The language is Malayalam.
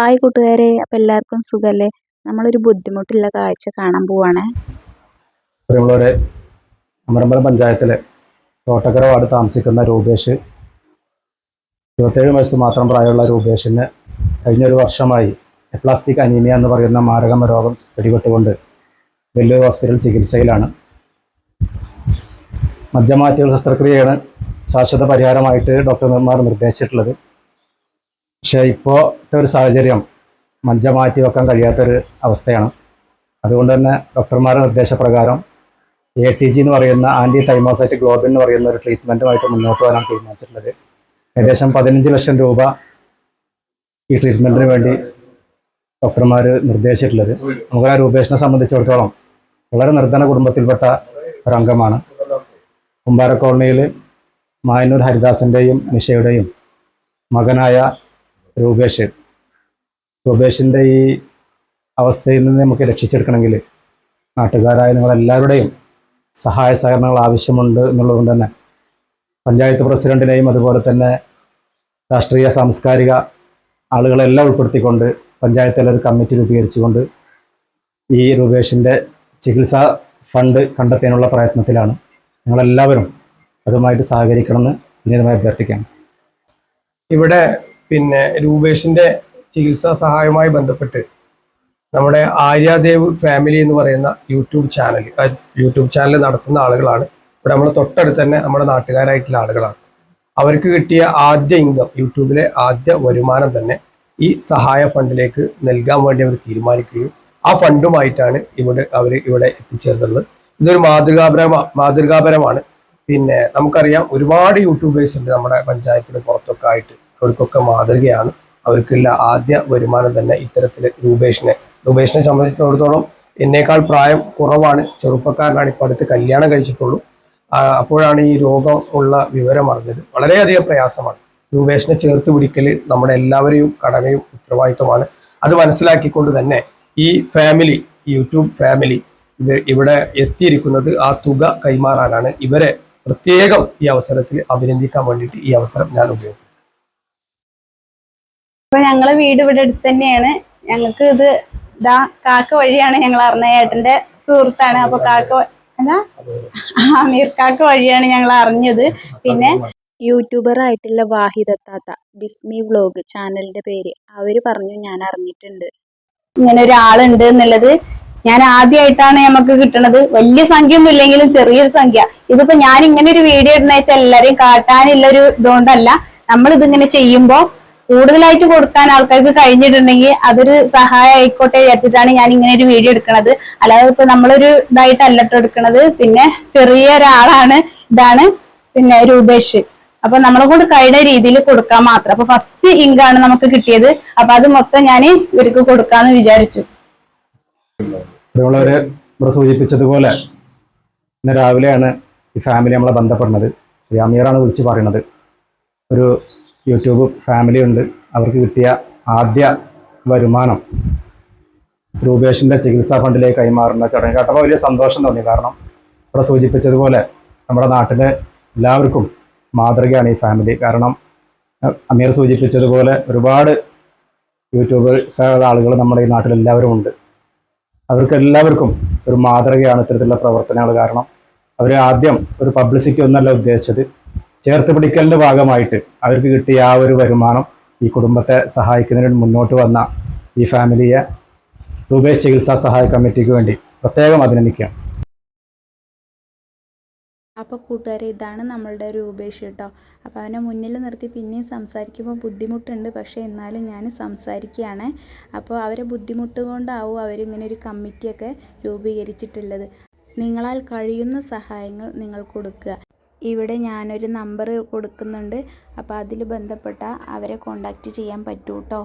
ഹായ് കൂട്ടുകാരെ അപ്പം എല്ലാവർക്കും സുഖമല്ലേ നമ്മളൊരു ബുദ്ധിമുട്ടുള്ള കാഴ്ച കാണാൻ പോവാണ്. നമ്മളിവിടെ അമരമ്പലം പഞ്ചായത്തിലെ തോട്ടക്കര വാർഡ് താമസിക്കുന്ന രൂപേഷ് ഇരുപത്തേഴ് വയസ്സ് മാത്രം പ്രായമുള്ള രൂപേഷിന് കഴിഞ്ഞൊരു വർഷമായി എപ്ലാസ്റ്റിക് അനീമിയ എന്ന് പറയുന്ന മാരകമ രോഗം പിടിപെട്ടുകൊണ്ട് വലിയൊരു ഹോസ്പിറ്റൽ ചികിത്സയിലാണ്. മജ്ജമാറ്റിയുള്ള ശസ്ത്രക്രിയയാണ് ശാശ്വത പരിഹാരമായിട്ട് ഡോക്ടർമാർ നിർദ്ദേശിച്ചിട്ടുള്ളത്. പക്ഷേ ഇപ്പോഴത്തെ ഒരു സാഹചര്യം മഞ്ച മാറ്റി വെക്കാൻ കഴിയാത്തൊരു അവസ്ഥയാണ്. അതുകൊണ്ട് തന്നെ ഡോക്ടർമാരുടെ നിർദ്ദേശപ്രകാരം എ ടി ജി എന്ന് പറയുന്ന ആന്റി തൈമോസൈറ്റ് ഗ്ലോബിൻ എന്ന് പറയുന്ന ഒരു ട്രീറ്റ്മെന്റുമായിട്ട് മുന്നോട്ട് വരാൻ തീരുമാനിച്ചിട്ടുള്ളത്. ഏകദേശം പതിനഞ്ച് ലക്ഷം രൂപ ഈ ട്രീറ്റ്മെന്റിന് വേണ്ടി ഡോക്ടർമാർ നിർദ്ദേശിച്ചിട്ടുള്ളത്. നമുക്ക് ആ രൂപേഷിനെ സംബന്ധിച്ചിടത്തോളം വളരെ നിർധന കുടുംബത്തിൽപ്പെട്ട ഒരു അംഗമാണ് കുമ്പാര കോളനിയിൽ മായന്നൂർ ഹരിദാസിന്റെയും നിഷയുടെയും മകനായ രൂപേഷ്. രൂപേഷിന്റെ ഈ അവസ്ഥയിൽ നിന്ന് നമുക്ക് രക്ഷിച്ചെടുക്കണമെങ്കിൽ നാട്ടുകാരായ നിങ്ങളെല്ലാവരുടെയും സഹായ സഹകരണങ്ങൾ ആവശ്യമുണ്ട് എന്നുള്ളതുകൊണ്ട് തന്നെ പഞ്ചായത്ത് പ്രസിഡന്റിനെയും അതുപോലെ തന്നെ രാഷ്ട്രീയ സാംസ്കാരിക ആളുകളെല്ലാം ഉൾപ്പെടുത്തിക്കൊണ്ട് പഞ്ചായത്തിൽ ഒരു കമ്മിറ്റി രൂപീകരിച്ചുകൊണ്ട് ഈ രൂപേഷിന്റെ ചികിത്സാ ഫണ്ട് കണ്ടെത്താനുള്ള പ്രയത്നത്തിലാണ് നിങ്ങളെല്ലാവരും അതുമായിട്ട് സഹകരിക്കണമെന്ന് വിനീതമായി അഭ്യർത്ഥിക്കാം ഇവിടെ പിന്നെ രൂപേഷിന്റെ ചികിത്സാ സഹായവുമായി ബന്ധപ്പെട്ട് നമ്മുടെ ആര്യാദേവ് ഫാമിലി എന്ന് പറയുന്ന യൂട്യൂബ് ചാനൽ യൂട്യൂബ് ചാനൽ നടത്തുന്ന ആളുകളാണ്. ഇവിടെ നമ്മൾ തൊട്ടടുത്ത് തന്നെ നമ്മുടെ നാട്ടുകാരായിട്ടുള്ള ആളുകളാണ്. അവർക്ക് കിട്ടിയ ആദ്യ ഇൻകം യൂട്യൂബിലെ ആദ്യ വരുമാനം തന്നെ ഈ സഹായ ഫണ്ടിലേക്ക് നൽകാൻ വേണ്ടി അവർ തീരുമാനിക്കുകയും ആ ഫണ്ടുമായിട്ടാണ് ഇവിടെ അവർ ഇവിടെ എത്തിച്ചേർന്നുള്ളത് ഇതൊരു മാതൃകാപര മാതൃകാപരമാണ്. പിന്നെ നമുക്കറിയാം ഒരുപാട് യൂട്യൂബേഴ്സ് ഉണ്ട് നമ്മുടെ പഞ്ചായത്തിന് പുറത്തൊക്കെ ആയിട്ട്. അവർക്കൊക്കെ മാതൃകയാണ്. അവർക്കുള്ള ആദ്യ വരുമാനം തന്നെ ഇത്തരത്തിൽ രൂപേഷിനെ. രൂപേഷിനെ സംബന്ധിച്ചിടത്തോളം എന്നേക്കാൾ പ്രായം കുറവാണ്. ചെറുപ്പക്കാരനാണ്. ഇപ്പോൾ അടുത്ത് കല്യാണം കഴിച്ചിട്ടുള്ളൂ. അപ്പോഴാണ് ഈ രോഗം ഉള്ള വിവരം അറിഞ്ഞത്. വളരെയധികം പ്രയാസമാണ്. രൂപേഷിനെ ചേർത്ത് പിടിക്കൽ നമ്മുടെ എല്ലാവരെയും കടമയും ഉത്തരവാദിത്വമാണ്. അത് മനസ്സിലാക്കിക്കൊണ്ട് തന്നെ ഈ ഫാമിലി യൂട്യൂബ് ഫാമിലി ഇവിടെ എത്തിയിരിക്കുന്നത് ആ തുക കൈമാറാനാണ് ഇവരെ പ്രത്യേകം ഈ അവസരത്തിൽ അഭിനന്ദിക്കാൻ വേണ്ടിയിട്ട് ഈ അവസരം ഞാൻ ഉപയോഗിക്കും അപ്പൊ ഞങ്ങളെ വീട് ഇവിടെ അടുത്ത് തന്നെയാണ്. ഞങ്ങൾക്ക് ഇത് ഇതാ കാക്ക വഴിയാണ് ഞങ്ങൾ അറിഞ്ഞ ഏട്ടന്റെ സുഹൃത്താണ്. അപ്പൊ കാക്ക അല്ല? അമീർ കാക്ക വഴിയാണ് ഞങ്ങൾ അറിഞ്ഞത്. പിന്നെ യൂട്യൂബർ ആയിട്ടുള്ള വാഹിദത്താത്ത ബിസ്മി വ്ലോഗ് ചാനലിന്റെ പേര് അവർ പറഞ്ഞു ഞാൻ അറിഞ്ഞിട്ടുണ്ട്. ഇങ്ങനെ ഒരാളുണ്ട് എന്നുള്ളത് ഞാൻ ആദ്യമായിട്ടാണ് നമുക്ക് കിട്ടണത്. വലിയ സംഖ്യ ഒന്നും ഇല്ലെങ്കിലും ചെറിയൊരു സംഖ്യ. ഇതിപ്പോ ഞാൻ ഇങ്ങനെ ഒരു വീഡിയോ ഇടുന്ന വെച്ചാൽ എല്ലാരെയും കാട്ടാനുള്ള ഒരു ഇതുകൊണ്ടല്ല. നമ്മൾ ഇതിങ്ങനെ ചെയ്യുമ്പോ കൂടുതലായിട്ട് കൊടുക്കാൻ ആൾക്കാർക്ക് കഴിഞ്ഞിട്ടുണ്ടെങ്കിൽ അതൊരു സഹായം ആയിക്കോട്ടെ വിചാരിച്ചിട്ടാണ് ഞാൻ ഇങ്ങനെ ഒരു വീഡിയോ എടുക്കുന്നത് അല്ലാതെ ഇപ്പൊ നമ്മളൊരു ഇതായിട്ടല്ല ട്ടോ എടുക്കണത്. പിന്നെ ചെറിയ ഒരാളാണ് ഇതാണ് പിന്നെ രൂപേഷ്. അപ്പൊ നമ്മളെ കൊണ്ട് കഴിയുന്ന രീതിയിൽ കൊടുക്കാൻ മാത്രം. അപ്പൊ ഫസ്റ്റ് ഇങ്കാണ് നമുക്ക് കിട്ടിയത്. അപ്പൊ അത് മൊത്തം ഞാൻ ഇവർക്ക് കൊടുക്കാന്ന് വിചാരിച്ചു. സൂചിപ്പിച്ചതുപോലെ രാവിലെയാണ് ഈ ഫാമിലി നമ്മളെ ബന്ധപ്പെടുന്നത്. ശ്രീ അമീറാണ് വിളിച്ച് പറയുന്നത്. ഒരു യൂട്യൂബ് ഫാമിലി ഉണ്ട്. അവർക്ക് കിട്ടിയ ആദ്യ വരുമാനം രൂപേഷിന്റെ ചികിത്സാ ഫണ്ടിലേക്ക് കൈമാറുന്ന ചടങ്ങ്. കേട്ടപ്പോൾ വലിയ സന്തോഷം തോന്നി. കാരണം ഇവിടെ സൂചിപ്പിച്ചതുപോലെ നമ്മുടെ നാട്ടിലെ എല്ലാവർക്കും മാതൃകയാണ് ഈ ഫാമിലി കാരണം അമീർ സൂചിപ്പിച്ചതുപോലെ ഒരുപാട് യൂട്യൂബേഴ്സ് ആളുകൾ നമ്മുടെ ഈ നാട്ടിൽ എല്ലാവരും ഉണ്ട്. അവർക്ക് എല്ലാവർക്കും ഒരു മാതൃകയാണ് ഇത്തരത്തിലുള്ള പ്രവർത്തനങ്ങൾ. കാരണം അവർ ആദ്യം ഒരു പബ്ലിസിറ്റി ഒന്നല്ല ഉദ്ദേശിച്ചത്. ചേർത്ത് പിടിക്കലിന്റെ ഭാഗമായിട്ട് അവർക്ക് കിട്ടിയ ആ ഒരു വരുമാനം ഈ കുടുംബത്തെ സഹായിക്കുന്നതിന് മുന്നോട്ട് വന്ന ഈ ഫാമിലിയെ രൂപേഷ് ചികിത്സാ സഹായ കമ്മിറ്റിക്ക് വേണ്ടി പ്രത്യേകം അഭിനന്ദിക്കാം. അപ്പോൾ കൂട്ടുകാരെ ഇതാണ് നമ്മളുടെ രൂപേഷ് കേട്ടോ. അപ്പോൾ അവനെ മുന്നിൽ നിർത്തി പിന്നെയും സംസാരിക്കുമ്പോൾ ബുദ്ധിമുട്ടുണ്ട്. പക്ഷേ എന്നാലും ഞാൻ സംസാരിക്കുകയാണ്. അപ്പോൾ അവരെ ബുദ്ധിമുട്ട് കൊണ്ടാവും അവരിങ്ങനെ ഒരു കമ്മിറ്റിയൊക്കെ രൂപീകരിച്ചിട്ടുള്ളത്. നിങ്ങളാൽ കഴിയുന്ന സഹായങ്ങൾ നിങ്ങൾ കൊടുക്കുക. ഇവിടെ ഞാനൊരു നമ്പർ കൊടുക്കുന്നുണ്ട്. അപ്പോൾ അതിൽ ബന്ധപ്പെട്ട അവരെ കോണ്ടാക്റ്റ് ചെയ്യാൻ പറ്റൂ കേട്ടോ